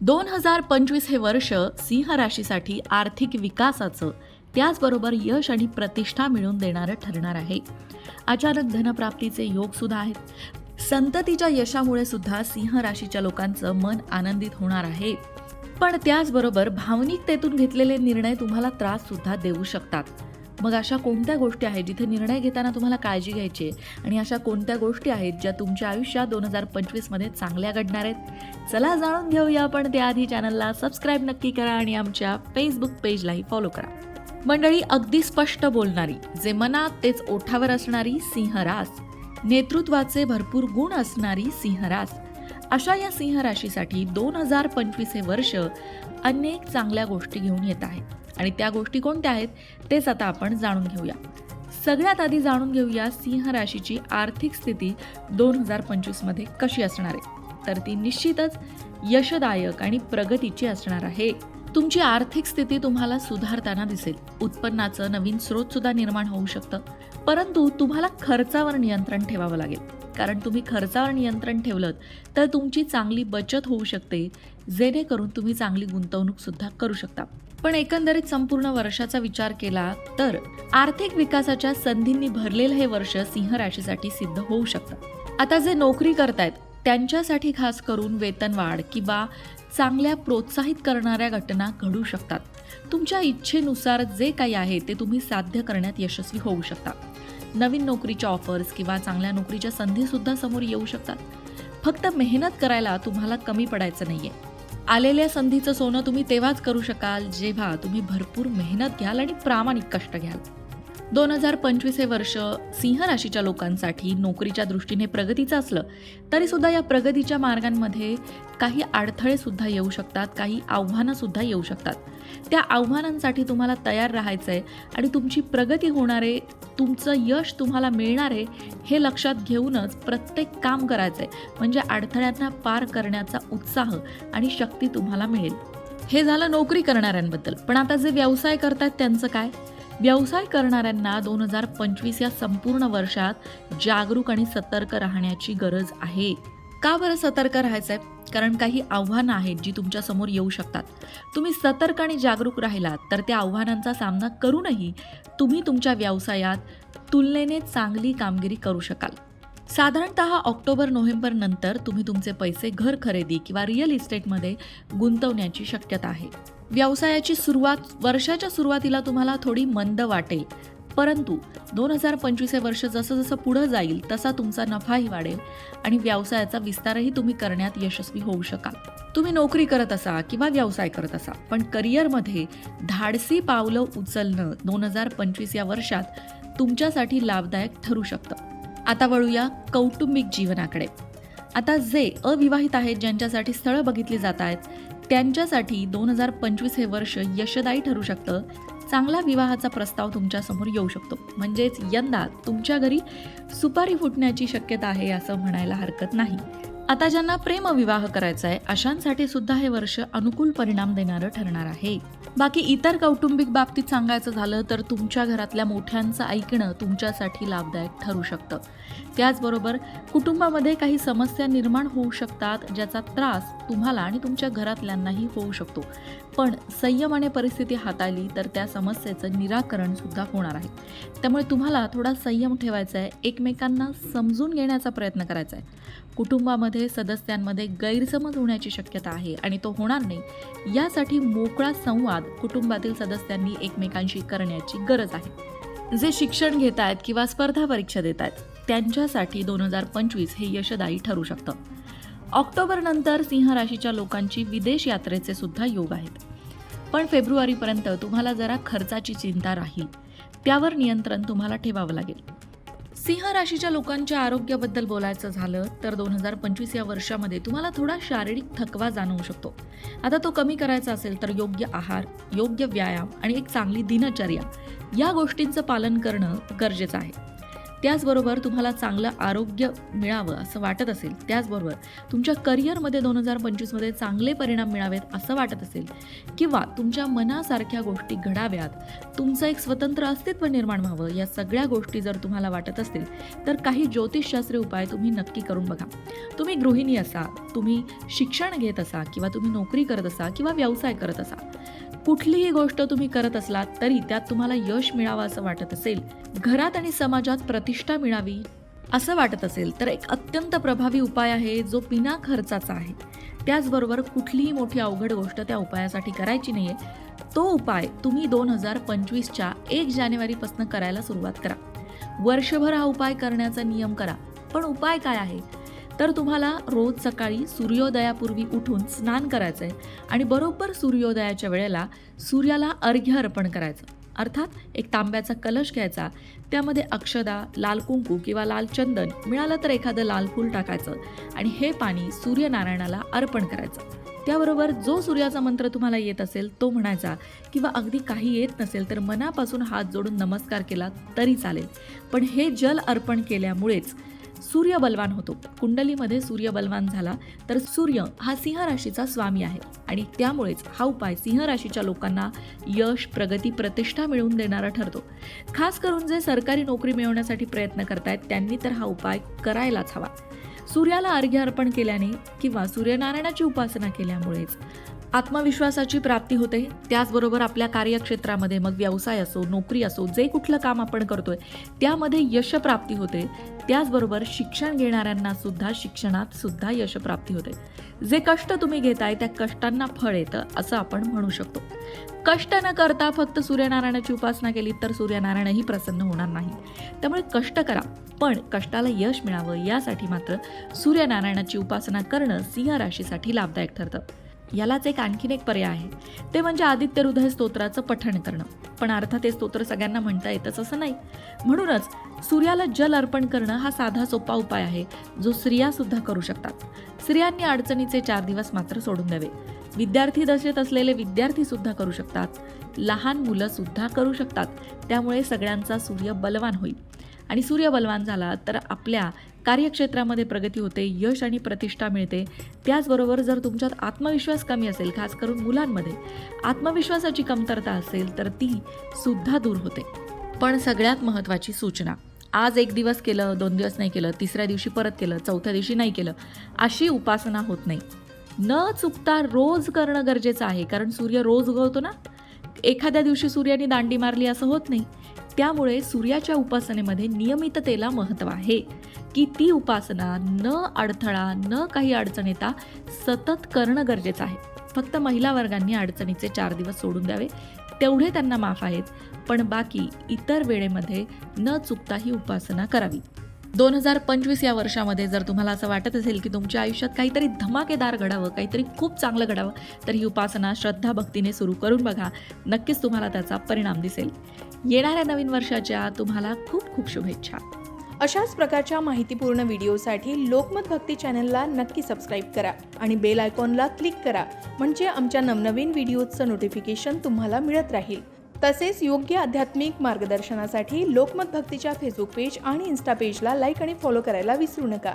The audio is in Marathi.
दोन हजार पंचवीस हे वर्ष सिंह राशीसाठी आर्थिक विकासाचं त्याचबरोबर यश आणि प्रतिष्ठा मिळवून देणारं ठरणार आहे. अचानक धनप्राप्तीचे योग सुद्धा आहेत. संततीच्या यशामुळे सुद्धा सिंह राशीच्या लोकांचं मन आनंदित होणार आहे. पण त्याचबरोबर भावनिकतेतून घेतलेले निर्णय तुम्हाला त्रास सुद्धा देऊ शकतात. मग अशा कोणत्या गोष्टी आहेत जिथे निर्णय घेताना तुम्हाला काळजी घ्यायची आहे? आणि अशा कोणत्या गोष्टी आहेत ज्या तुमच्या आयुष्यात दोन हजार पंचवीसमध्ये चांगल्या घडणार आहेत? चला जाणून घेऊया पण त्याआधी चॅनलला सबस्क्राईब नक्की करा आणि आमच्या फेसबुक पेजलाही फॉलो करा. मंडळी अगदी स्पष्ट बोलणारी जे मनात तेच ओठावर असणारी सिंहरास नेतृत्वाचे भरपूर गुण असणारी सिंहरास अशा या सिंह राशीसाठी दोन हजार पंचवीस हे वर्ष अनेक चांगल्या गोष्टी घेऊन येत आहे आणि त्या गोष्टी कोणत्या आहेत तेच आता आपण जाणून घेऊया. सगळ्यात आधी जाणून घेऊया सिंह राशीची आर्थिक स्थिती दोन हजार पंचवीसमध्ये कशी असणार आहे. तर ती निश्चितच यशदायक आणि प्रगतीची असणार आहे. तुमची आर्थिक स्थिती तुम्हाला सुधारताना दिसेल. उत्पन्नाचं नवीन स्रोत सुद्धा निर्माण होऊ शकतं. परंतु तुम्हाला खर्चावर नियंत्रण ठेवावं लागेल. कारण तुम्ही खर्चावर नियंत्रण ठेवलं तर तुमची चांगली बचत होऊ शकते. जेणेकरून तुम्ही चांगली गुंतवणूक सुद्धा करू शकता. पण एकंदरीत संपूर्ण वर्षाचा विचार केला तर आर्थिक विकासाच्या संधींनी भरलेलं हे वर्ष सिंह राशीसाठी सिद्ध होऊ शकतं. आता जे नोकरी करतायत त्यांच्यासाठी खास करून वेतनवाढ किंवा चांगल्या प्रोत्साहित करणाऱ्या घटना घडू शकतात. तुमच्या इच्छेनुसार जे काही आहे ते तुम्ही साध्य करण्यात यशस्वी होऊ शकता. नवीन नोकरीच्या ऑफर्स किंवा चांगल्या नोकरीच्या संधीसुद्धा समोर येऊ शकतात. फक्त मेहनत करायला तुम्हाला कमी पडायचं नाही आहे आलेल्या संधीचं सोनं तुम्ही तेव्हाच करू शकाल जेव्हा तुम्ही भरपूर मेहनत घ्याल आणि प्रामाणिक कष्ट घ्याल. दोन हजार पंचवीस हे वर्ष सिंह राशीच्या लोकांसाठी नोकरीच्या दृष्टीने प्रगतीचं असलं तरी सुद्धा या प्रगतीच्या मार्गांमध्ये काही अडथळे सुद्धा येऊ शकतात काही आव्हानं सुद्धा येऊ शकतात. त्या आव्हानांसाठी तुम्हाला तयार राहायचं आहे आणि तुमची प्रगती होणार आहे तुमचं यश तुम्हाला मिळणार आहे हे लक्षात घेऊनच प्रत्येक काम करायचं आहे म्हणजे अडथळ्यांना पार करण्याचा उत्साह आणि शक्ती तुम्हाला मिळेल. हे झालं नोकरी करणाऱ्यांबद्दल. पण आता जे व्यवसाय करतात त्यांचं काय? व्यवसाय करणाऱ्यांना दोन हजार पंचवीस या संपूर्ण वर्षात जागरूक आणि सतर्क राहण्याची गरज आहे. का बरं सतर्क राहायचं आहे कारण काही आव्हानं आहेत जी तुमच्यासमोर येऊ शकतात. तुम्ही सतर्क आणि जागरूक राहिलात तर त्या आव्हानांचा सामना करूनही तुम्ही तुमच्या व्यवसायात तुलनेने चांगली कामगिरी करू शकाल. साधारणत ऑक्टोबर नोव्हेंबर नंतर तुम्ही तुमचे पैसे घर खरेदी किंवा रिअल इस्टेटमध्ये गुंतवण्याची शक्यता आहे. व्यवसायाची सुरुवात वर्षाच्या सुरुवातीला तुम्हाला थोडी मंद वाटेल. परंतु दोन हजार पंचवीस हे वर्ष जसं जसं पुढं जाईल तसा तुमचा नफाही वाढेल आणि व्यवसायाचा विस्तारही तुम्ही करण्यात यशस्वी होऊ शकाल. तुम्ही नोकरी करत असा किंवा व्यवसाय करत असा पण करिअरमध्ये धाडसी पावलं उचलणं दोन हजार पंचवीस या वर्षात तुमच्यासाठी लाभदायक ठरू शकतं. आता वळूया कौटुंबिक जीवनाकडे. आता जे अविवाहित आहेत ज्यांच्यासाठी स्थळं बघितली जात आहेत त्यांच्यासाठी दोन हजार पंचवीस हे वर्ष यशदायी ठरू शकतं. चांगला विवाहाचा प्रस्ताव तुमच्यासमोर येऊ शकतो. म्हणजेच यंदा तुमच्या घरी सुपारी फुटण्याची शक्यता आहे असं म्हणायला हरकत नाही. आता ज्यांना प्रेमविवाह करायचा आहे अशांसाठी सुद्धा हे वर्ष अनुकूल परिणाम देणारं ठरणार आहे. बाकी इतर कौटुंबिक बाबतीत सांगायचं झालं तर तुमच्या घरातल्या मोठ्यांचं ऐकणं तुमच्यासाठी लाभदायक ठरू शकतं. त्याचबरोबर कुटुंबामध्ये काही समस्या निर्माण होऊ शकतात ज्याचा त्रास तुम्हाला आणि तुमच्या घरातल्यांनाही होऊ शकतो. पण संयमाने परिस्थिती हाताळली तर त्या समस्येचं निराकरण सुद्धा होणार आहे. त्यामुळे तुम्हाला थोडा संयम ठेवायचा आहे एकमेकांना समजून घेण्याचा प्रयत्न करायचा आहे कुटुंबामध्ये सदस्यांमध्ये गैरसमज होण्याची शक्यता आहे आणि तो होणार नाही. यासाठी मोकळा संवाद कुटुंबातील सदस्यांनी एकमेकांशी करण्याची गरज आहे. जे शिक्षण घेत आहेत किंवा स्पर्धा परीक्षा देत आहेत त्यांच्यासाठी दोन हजार पंचवीस हे यशदायी ठरू शकतं. ऑक्टोबर नंतर सिंह राशीच्या लोकांची विदेश यात्रेचे सुद्धा योग आहेत. पण फेब्रुवारीपर्यंत तुम्हाला जरा खर्चाची चिंता राहील. त्यावर नियंत्रण तुम्हाला ठेवावं लागेल. सिंह राशीच्या लोकांच्या आरोग्याबद्दल बोलायचं झालं तर दोन हजार पंचवीस या वर्षामध्ये तुम्हाला थोडा शारीरिक थकवा जाणवू शकतो. आता तो कमी करायचा असेल तर योग्य आहार योग्य व्यायाम आणि एक चांगली दिनचर्या या गोष्टींचं पालन करणं गरजेचं आहे. त्याचबरोबर तुम्हाला चांगलं आरोग्य मिळावं असं वाटत असेल त्याचबरोबर तुमच्या करिअरमध्ये दोन हजार पंचवीसमध्ये चांगले परिणाम मिळावेत असं वाटत असेल किंवा तुमच्या मनासारख्या गोष्टी घडाव्यात तुमचं एक स्वतंत्र अस्तित्व निर्माण व्हावं या सगळ्या गोष्टी जर तुम्हाला वाटत असतील तर काही ज्योतिषशास्त्रीय उपाय तुम्ही नक्की करून बघा. तुम्ही गृहिणी असा तुम्ही शिक्षण घेत असा किंवा तुम्ही नोकरी करत असा किंवा व्यवसाय करत असा कुठलीही गोष्ट तुम्ही करत असलात तरी त्यात तुम्हाला यश मिळावं असं वाटत असेल. घरात आणि समाजात प्रतिष्ठा मिळावी असं वाटत असेल तर एक अत्यंत प्रभावी उपाय आहे जो बिना खर्चाचा आहे. त्याचबरोबर कुठलीही मोठी अवघड गोष्ट त्या उपायासाठी करायची नाही आहे तो उपाय तुम्ही दोन हजार पंचवीसच्या एक जानेवारीपासून करायला सुरुवात करा. वर्षभर हा उपाय करण्याचा नियम करा. पण उपाय काय आहे? तर तुम्हाला रोज सकाळी सूर्योदयापूर्वी उठून स्नान करायचं आहे आणि बरोबर सूर्योदयाच्या वेळेला सूर्याला अर्घ्य अर्पण करायचं. अर्थात एक तांब्याचा कलश घ्यायचा त्यामध्ये अक्षदा लाल कुंकू किंवा लाल चंदन मिळालं तर एखादं लाल फूल टाकायचं आणि हे पाणी सूर्यनारायणाला अर्पण करायचं. त्याबरोबर जो सूर्याचा मंत्र तुम्हाला येत असेल तो म्हणायचा किंवा अगदी काही येत नसेल तर मनापासून हात जोडून नमस्कार केला तरी चालेल. पण हे जल अर्पण केल्यामुळेच सूर्य बलवान होतो. कुंडलीमध्ये सूर्य बलवान झाला तर सूर्य हा सिंह राशीचा स्वामी आहे आणि त्यामुळेच हा उपाय सिंह राशीच्या लोकांना यश प्रगती प्रतिष्ठा मिळवून देणारा ठरतो. खास करून जे सरकारी नोकरी मिळवण्यासाठी प्रयत्न करतायत त्यांनी तर हा उपाय करायलाच हवा. सूर्याला अर्घ्य अर्पण केल्याने किंवा सूर्यनारायणाची उपासना केल्यामुळेच आत्मविश्वासाची प्राप्ती होते. त्याचबरोबर आपल्या कार्यक्षेत्रामध्ये मग व्यवसाय असो नोकरी असो जे कुठलं काम आपण करतोय त्यामध्ये यशप्राप्ती होते. त्याचबरोबर शिक्षण घेणाऱ्यांना सुद्धा शिक्षणात सुद्धा यशप्राप्ती होते. जे कष्ट तुम्ही घेताय त्या कष्टांना फळ येतं असं आपण म्हणू शकतो. कष्ट न करता फक्त सूर्यनारायणाची उपासना केली तर सूर्यनारायणही प्रसन्न होणार नाही. त्यामुळे कष्ट करा पण कष्टाला यश मिळावं यासाठी मात्र सूर्यनारायणाची उपासना करणं सिंह राशीसाठी लाभदायक ठरतं. यालाच एक आणखीन एक पर्याय आहे. ते म्हणजे आदित्य हृदय स्तोत्राचं पठण करणं. पण अर्थात हे स्तोत्र सगळ्यांना म्हणता येतच असं नाही. म्हणूनच सूर्याला जल अर्पण करणं हा साधा सोपा उपाय आहे जो स्त्रिया सुद्धा करू शकतात. स्त्रियांनी अडचणीचे चार दिवस मात्र सोडून द्यावे. विद्यार्थी दशेत असलेले विद्यार्थी सुद्धा करू शकतात. लहान मुलं सुद्धा करू शकतात. त्यामुळे सगळ्यांचा सूर्य बलवान होईल. आणि सूर्य बलवान झाला तर आपल्या कार्यक्षेत्रामध्ये प्रगती होते यश आणि प्रतिष्ठा मिळते. त्याचबरोबर जर तुमच्यात आत्मविश्वास कमी असेल खास करून मुलांमध्ये आत्मविश्वासाची कमतरता असेल तर ती सुद्धा दूर होते. पण सगळ्यात महत्त्वाची सूचना आज एक दिवस केलं दोन दिवस नाही केलं तिसऱ्या दिवशी परत केलं चौथ्या दिवशी नाही केलं अशी उपासना होत नाही. न चुकता रोज करणं गरजेचं आहे कारण सूर्य रोज उगवतो ना? एखाद्या दिवशी सूर्याने दांडी मारली असं होत नाही. त्यामुळे सूर्याच्या उपासनेमध्ये नियमिततेला महत्त्व आहे. की ती उपासना न अडथळा न काही अडचण येता सतत करणं गरजेचं आहे. फक्त महिला वर्गांनी अडचणीचे चार दिवस सोडून द्यावे तेवढे त्यांना माफ आहेत. पण बाकी इतर वेळेमध्ये न चुकता ही उपासना करावी. दोन हजार पंचवीस या वर्षामध्ये जर तुम्हाला असं वाटत असेल की तुमच्या आयुष्यात काहीतरी धमाकेदार घडावं काहीतरी खूप चांगलं घडावं तर ही उपासना श्रद्धा भक्तीने सुरू करून बघा. नक्कीच तुम्हाला त्याचा परिणाम दिसेल. येणाऱ्या नवीन वर्षाच्या तुम्हाला खूप खूप शुभेच्छा. अशाच प्रकारच्या माहितीपूर्ण व्हिडिओसाठी लोकमत भक्ती चॅनलला नक्की सबस्क्राईब करा आणि बेल आयकॉनला क्लिक करा म्हणजे आमच्या नवनवीन व्हिडिओजचं नोटिफिकेशन तुम्हाला मिळत राहील. तसेच योग्य आध्यात्मिक मार्गदर्शनासाठी लोकमत भक्तीच्या फेसबुक पेज आणि इन्स्टा पेजला लाईक आणि फॉलो करायला विसरू नका.